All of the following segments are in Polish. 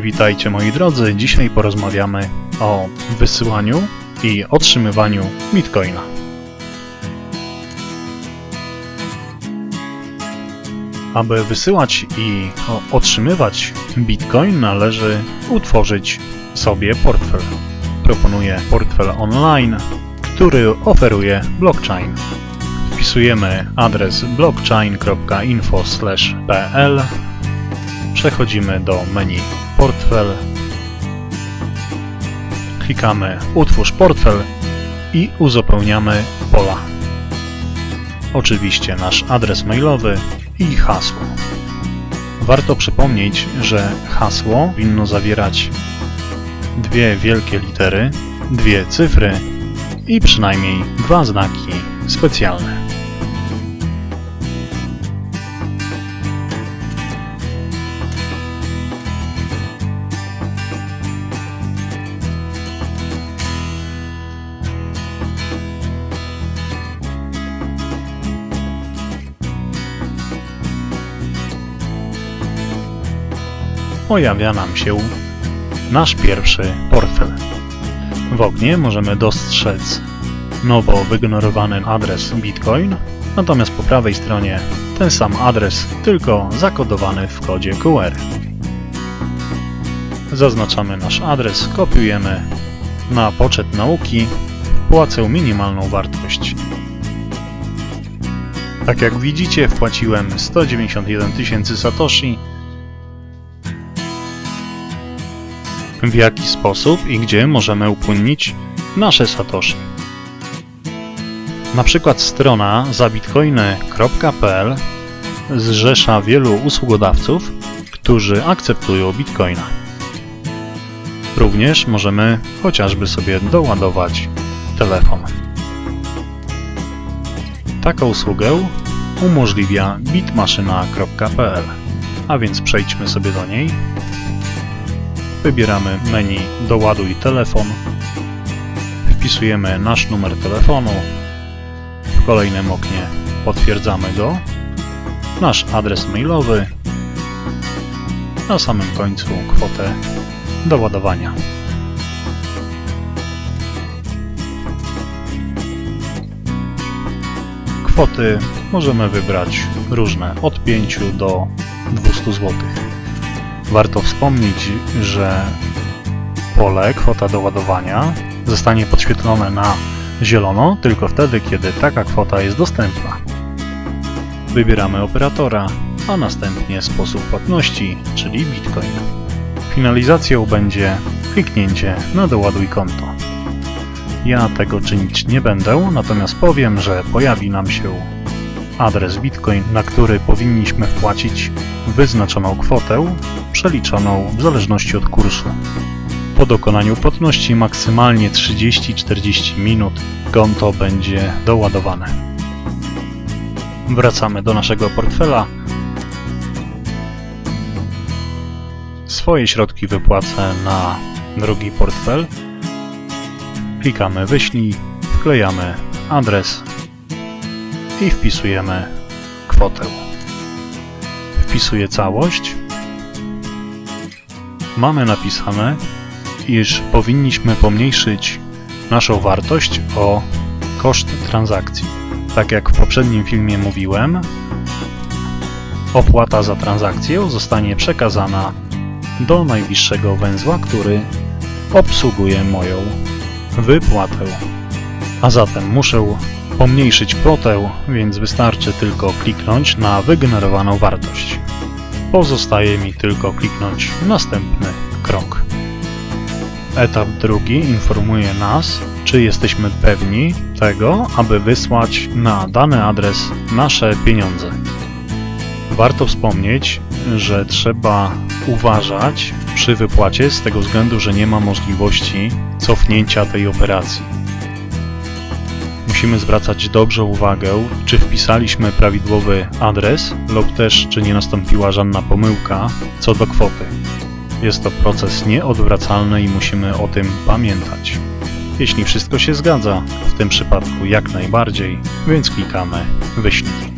Witajcie moi drodzy, dzisiaj porozmawiamy o wysyłaniu i otrzymywaniu Bitcoina. Aby wysyłać i otrzymywać Bitcoin należy utworzyć sobie portfel. Proponuję portfel online, który oferuje blockchain. Wpisujemy adres blockchain.info/pl Przechodzimy do menu Portfel. Klikamy Utwórz portfel i uzupełniamy pola. Oczywiście nasz adres mailowy i hasło. Warto przypomnieć, że hasło winno zawierać dwie wielkie litery, dwie cyfry i przynajmniej dwa znaki specjalne. Pojawia nam się nasz pierwszy portfel. W oknie możemy dostrzec nowo wygenerowany adres Bitcoin, natomiast po prawej stronie ten sam adres, tylko zakodowany w kodzie QR. Zaznaczamy nasz adres, kopiujemy na poczet nauki, płacę minimalną wartość. Tak jak widzicie, wpłaciłem 191 tysięcy satoshi w jaki sposób i gdzie możemy upłynnić nasze satoshi. Na przykład strona zabitcoiny.pl zrzesza wielu usługodawców, którzy akceptują bitcoina. Również możemy chociażby sobie doładować telefon. Taką usługę umożliwia bitmaszyna.pl, a więc przejdźmy sobie do niej Wybieramy menu Doładuj telefon. Wpisujemy nasz numer telefonu. W kolejnym oknie potwierdzamy go. Nasz adres mailowy. Na samym końcu kwotę doładowania. Kwoty możemy wybrać różne od 5 do 200 zł. Warto wspomnieć, że pole kwota doładowania zostanie podświetlone na zielono tylko wtedy, kiedy taka kwota jest dostępna. Wybieramy operatora, a następnie sposób płatności, czyli Bitcoin. Finalizacją będzie kliknięcie na doładuj konto. Ja tego czynić nie będę, natomiast powiem, że pojawi nam się adres Bitcoin, na który powinniśmy wpłacić wyznaczoną kwotę, przeliczoną w zależności od kursu. Po dokonaniu płatności maksymalnie 30-40 minut konto będzie doładowane. Wracamy do naszego portfela. Swoje środki wypłacę na drugi portfel. Klikamy wyślij, wklejamy adres i wpisujemy kwotę. Wpisuję całość. Mamy napisane, iż powinniśmy pomniejszyć naszą wartość o koszt transakcji. Tak jak w poprzednim filmie mówiłem, opłata za transakcję zostanie przekazana do najbliższego węzła, który obsługuje moją wypłatę. A zatem muszę pomniejszyć kwotę, więc wystarczy tylko kliknąć na wygenerowaną wartość. Pozostaje mi tylko kliknąć następny krok. Etap drugi informuje nas, czy jesteśmy pewni tego, aby wysłać na dany adres nasze pieniądze. Warto wspomnieć, że trzeba uważać przy wypłacie z tego względu, że nie ma możliwości cofnięcia tej operacji. Musimy zwracać dobrze uwagę, czy wpisaliśmy prawidłowy adres lub też czy nie nastąpiła żadna pomyłka co do kwoty. Jest to proces nieodwracalny i musimy o tym pamiętać. Jeśli wszystko się zgadza, w tym przypadku jak najbardziej, więc klikamy wyślij.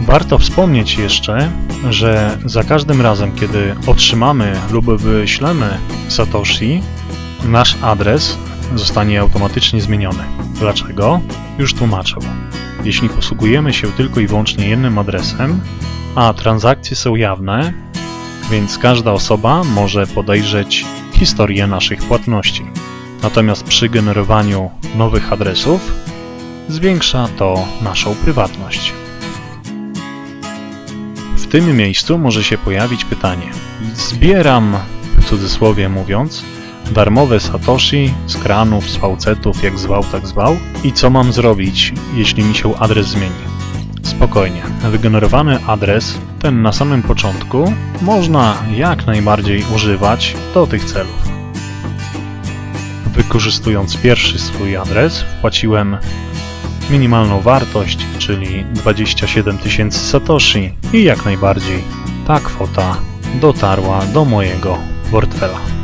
Warto wspomnieć jeszcze, że za każdym razem, kiedy otrzymamy lub wyślemy Satoshi, nasz adres zostanie automatycznie zmieniony. Dlaczego? Już tłumaczę. Jeśli posługujemy się tylko i wyłącznie jednym adresem, a transakcje są jawne, więc każda osoba może podejrzeć historię naszych płatności. Natomiast przy generowaniu nowych adresów zwiększa to naszą prywatność. W tym miejscu może się pojawić pytanie. Zbieram, w cudzysłowie mówiąc, darmowe satoshi z kranów, z faucetów, jak zwał, tak zwał. I co mam zrobić, jeśli mi się adres zmieni? Spokojnie. Wygenerowany adres, ten na samym początku, można jak najbardziej używać do tych celów. Wykorzystując pierwszy swój adres, wpłaciłem minimalną wartość, czyli 27 tysięcy satoshi i jak najbardziej ta kwota dotarła do mojego portfela.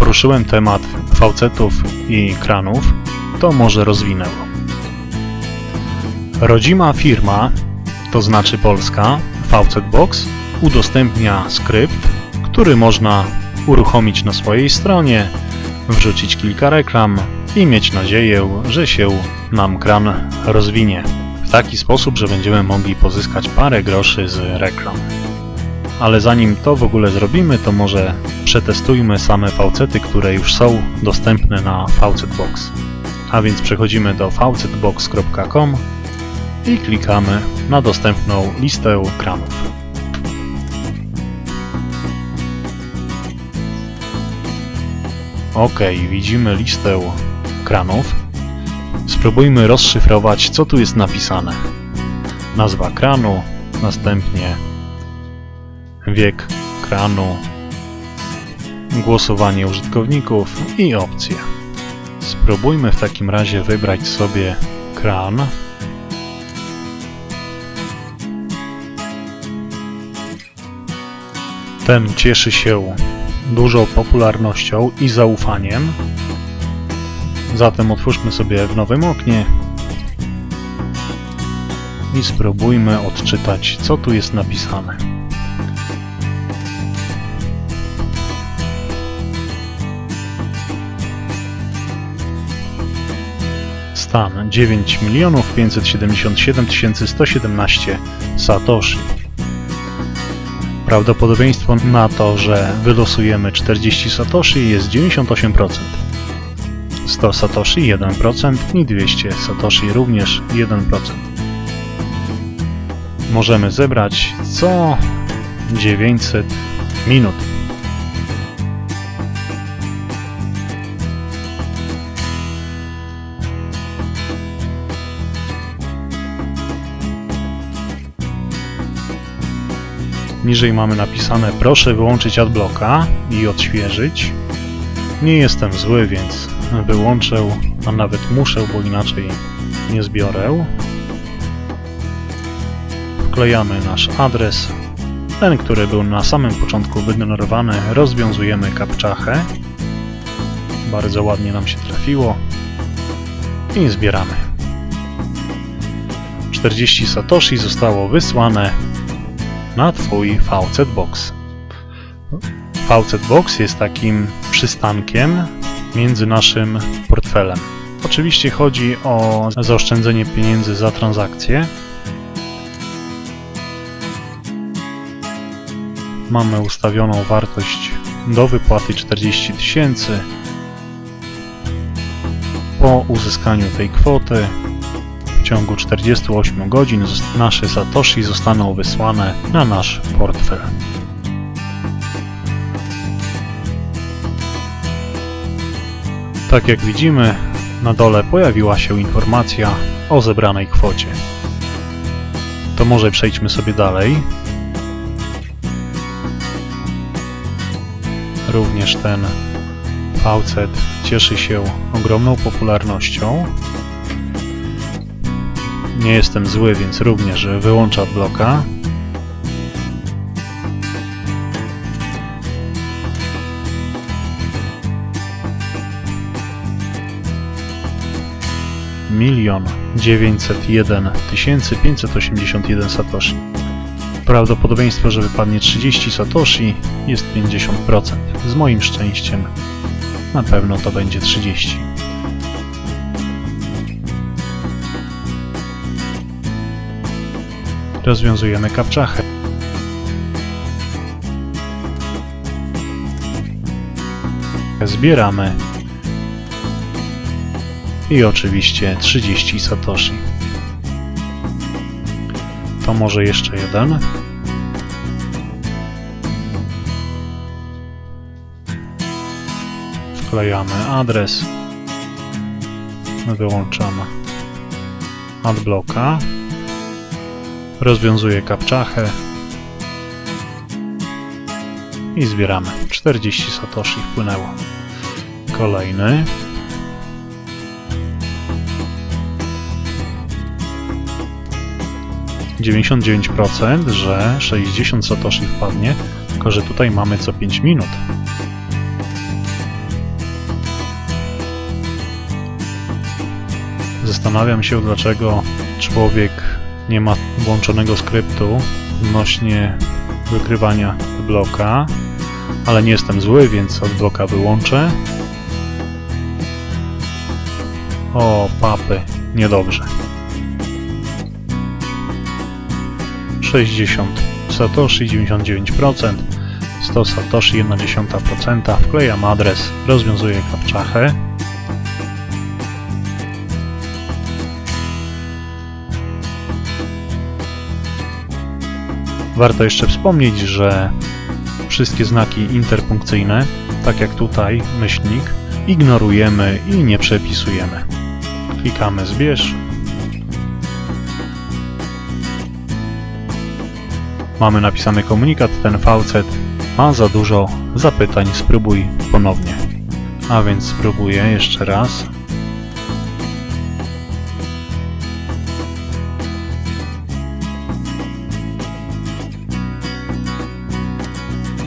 Poruszyłem temat faucetów i kranów, to może rozwinę. Rodzima firma, to znaczy polska, Faucet Box, udostępnia skrypt, który można uruchomić na swojej stronie, wrzucić kilka reklam i mieć nadzieję, że się nam kran rozwinie. W taki sposób, że będziemy mogli pozyskać parę groszy z reklam. Ale zanim to w ogóle zrobimy, to może przetestujmy same faucety, które już są dostępne na Faucetbox. A więc przechodzimy do faucetbox.com i klikamy na dostępną listę kranów. Ok, widzimy listę kranów. Spróbujmy rozszyfrować, co tu jest napisane. Nazwa kranu, następnie wiek kranu, głosowanie użytkowników i opcje. Spróbujmy w takim razie wybrać sobie kran. Ten cieszy się dużą popularnością i zaufaniem. Zatem otwórzmy sobie w nowym oknie i spróbujmy odczytać, co tu jest napisane. Stan 9 577 117 Satoshi. Prawdopodobieństwo na to, że wylosujemy 40 satoshi jest 98%. 100 satoshi 1% i 200 satoshi również 1%. Możemy zebrać co 900 minut. Niżej mamy napisane proszę wyłączyć adblocka i odświeżyć. Nie jestem zły, więc wyłączę, a nawet muszę, bo inaczej nie zbiorę. Wklejamy nasz adres, ten, który był na samym początku wygenerowany, rozwiązujemy kapczachę. Bardzo ładnie nam się trafiło. I zbieramy. 40 satoshi zostało wysłane na Twój Faucet Box. Faucet Box jest takim przystankiem między naszym portfelem. Oczywiście chodzi o zaoszczędzenie pieniędzy za transakcję. Mamy ustawioną wartość do wypłaty 40 tysięcy. Po uzyskaniu tej kwoty ciągu 48 godzin nasze satoshi zostaną wysłane na nasz portfel. Tak jak widzimy, na dole pojawiła się informacja o zebranej kwocie. To może przejdźmy sobie dalej. Również ten faucet cieszy się ogromną popularnością. Nie jestem zły, więc również wyłączę bloka. milion 901 581 satoshi. Prawdopodobieństwo, że wypadnie 30 satoshi jest 50%. Z moim szczęściem na pewno to będzie 30. Rozwiązujemy kapczachę. Zbieramy. I oczywiście 30 satoshi. To może jeszcze jeden. Wklejamy adres. Wyłączamy adblocka. Rozwiązuję kapczachę. I zbieramy. 40 satoshi wpłynęło. Kolejny. Dziewięćdziesiąt dziewięć procent, że 60 satoshi wpadnie, tylko że tutaj mamy co 5 minut. Zastanawiam się, dlaczego człowiek nie ma włączonego skryptu odnośnie wykrywania bloka, ale nie jestem zły, więc od bloka wyłączę. O, papy, niedobrze. 60 Satoshi, 99%, 100 Satoshi, 1,1%. Wklejam adres, rozwiązuję kapczachę. Warto jeszcze wspomnieć, że wszystkie znaki interpunkcyjne, tak jak tutaj myślnik, ignorujemy i nie przepisujemy. Klikamy zbierz. Mamy napisany komunikat, ten faucet ma za dużo zapytań, spróbuj ponownie. A więc spróbuję jeszcze raz.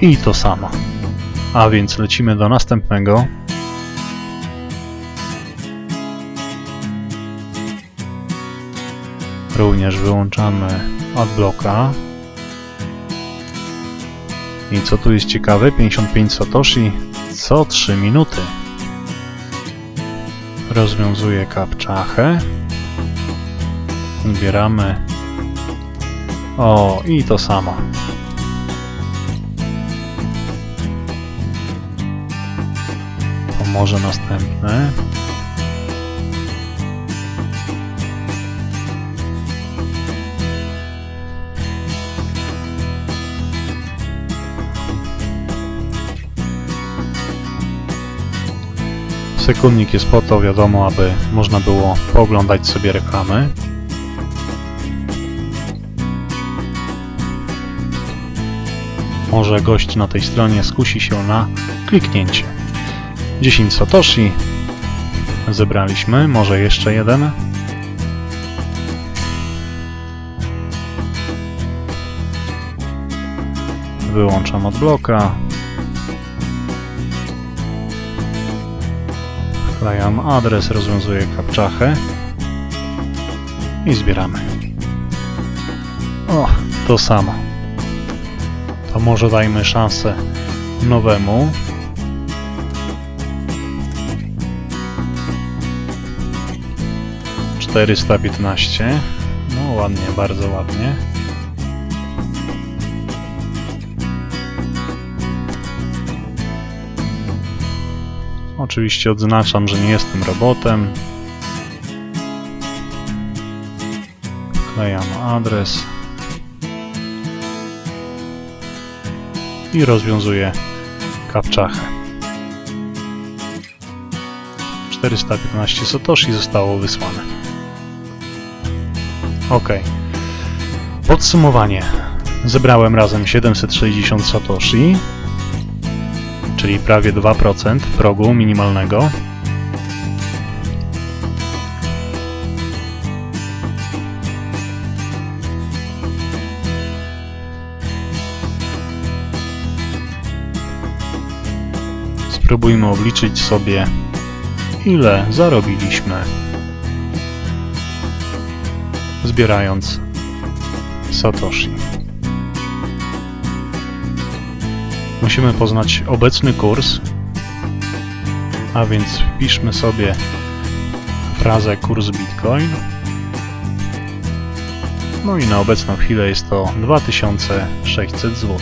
I to samo. A więc lecimy do następnego. Również wyłączamy adblocka. I co tu jest ciekawe? 55 satoshi co 3 minuty. Rozwiązuję kapczachę. Zbieramy. O, i to samo. Może następne. Sekundnik jest po to, wiadomo, aby można było pooglądać sobie reklamy. Może gość na tej stronie skusi się na kliknięcie. 10 satoshi zebraliśmy, może jeszcze jeden. Wyłączam od bloka. Wklejam adres, rozwiązuję kapczachę i zbieramy. O, to samo. To może dajmy szansę nowemu. Czterysta piętnaście. No ładnie, bardzo ładnie. Oczywiście odznaczam, że nie jestem robotem. Wklejam adres. I rozwiązuję kapczachę. 415 satoshi zostało wysłane. Ok. Podsumowanie. Zebrałem razem 760 satoshi, czyli prawie 2% progu minimalnego. Spróbujmy obliczyć sobie, ile zarobiliśmy zbierając Satoshi. Musimy poznać obecny kurs, a więc wpiszmy sobie frazę kurs Bitcoin. No i na obecną chwilę jest to 2600 zł.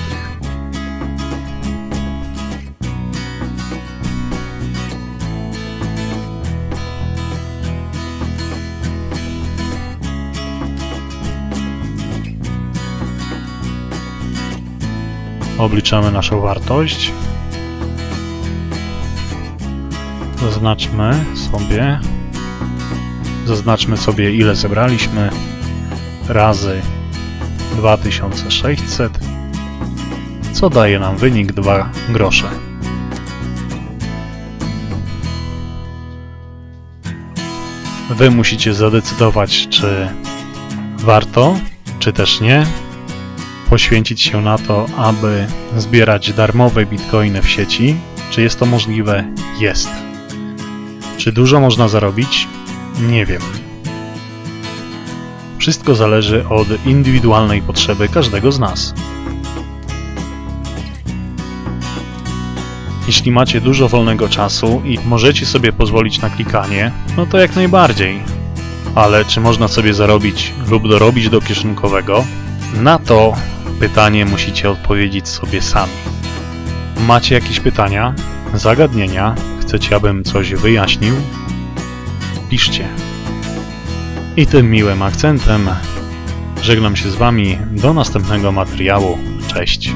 Obliczamy naszą wartość. Zaznaczmy sobie zaznaczmy sobie ile zebraliśmy razy 2600 co daje nam wynik 2 grosze. Wy musicie zadecydować, czy warto, czy też nie, poświęcić się na to, aby zbierać darmowe bitcoiny w sieci. Czy jest to możliwe? Jest. Czy dużo można zarobić? Nie wiem. Wszystko zależy od indywidualnej potrzeby każdego z nas. Jeśli macie dużo wolnego czasu i możecie sobie pozwolić na klikanie, no to jak najbardziej. Ale czy można sobie zarobić lub dorobić do kieszonkowego? Na to pytanie musicie odpowiedzieć sobie sami. Macie jakieś pytania, zagadnienia? Chcecie, abym coś wyjaśnił? Piszcie. I tym miłym akcentem żegnam się z Wami do następnego materiału. Cześć.